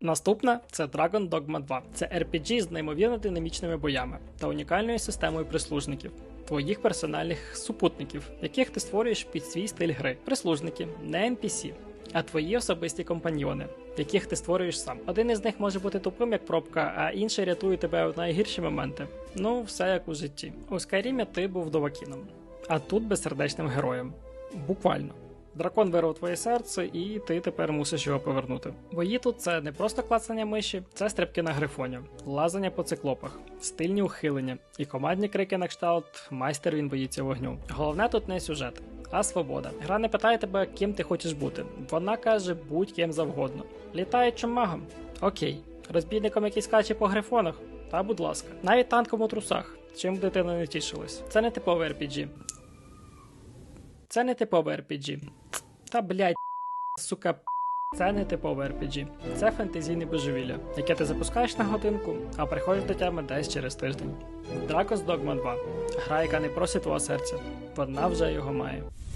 Наступна це Dragon Dogma 2. Це RPG з неймовірно динамічними боями та унікальною системою прислужників. Твоїх персональних супутників, яких ти створюєш під свій стиль гри. Прислужники, не NPC, а твої особисті компаньйони, яких ти створюєш сам. Один із них може бути тупим, як пробка, а інший рятує тебе в найгірші моменти. Ну, все як у житті. У Скайрімі ти був довакіном, а тут безсердечним героєм. Буквально. Дракон вирвав твоє серце, і ти тепер мусиш його повернути. Бої тут це не просто клацання миші, це стрибки на грифоні, лазання по циклопах, стильні ухилення і командні крики на кшталт майстер він боїться вогню. Головне тут не сюжет, а свобода. Гра не питає тебе, ким ти хочеш бути. Вона каже, будь ким завгодно. Літаючим магом? Окей. Розбійником, який скаче по грифонах? Та будь ласка. Навіть танком у трусах. Чим дитина не тішилась. Це не типовий RPG. Це не типове RPG. Та блядь, сука, це не типове RPG. Це фентезійне божевілля, яке ти запускаєш на годинку, а приходиш до тями десь через тиждень. Dracos Dogma 2. Гра, яка не просить твого серця, вона вже його має.